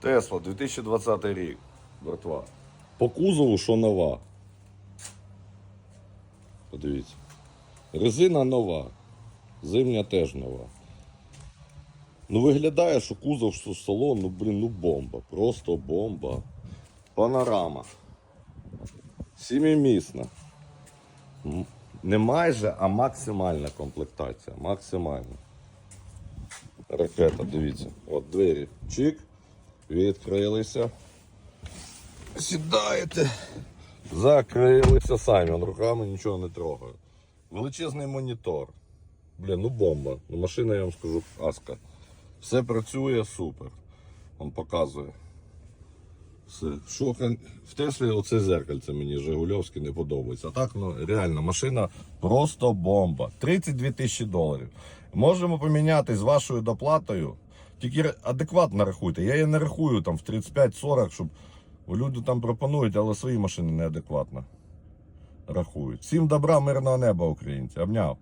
Тесла, 2020 рік. Братва. По кузову, що нова. Подивіться. Резина нова. Зимня теж нова. Ну виглядає, що кузов, що салон, ну блін, ну бомба. Просто бомба. Панорама. Сімімісна. Не майже, а максимальна комплектація. Максимальна. Ракета, дивіться. От двері. Чик. Відкрилися. Сідаєте. Закрилися самі, он руками нічого не трогає. Величезний монітор. Блін, ну бомба. Ну, машина, я вам скажу, аска. Все працює супер. Он показує. Все. Що в Теслі оце зеркальце мені Жигульовське не подобається. А так, ну реально, машина просто бомба. 32 тисячі доларів. Можемо поміняти з вашою доплатою. Тільки адекватно рахуйте. Я її не рахую там в 35-40, щоб люди там пропонують, але свої машини неадекватно рахують. Всім добра, мирного неба, українці. Обняв.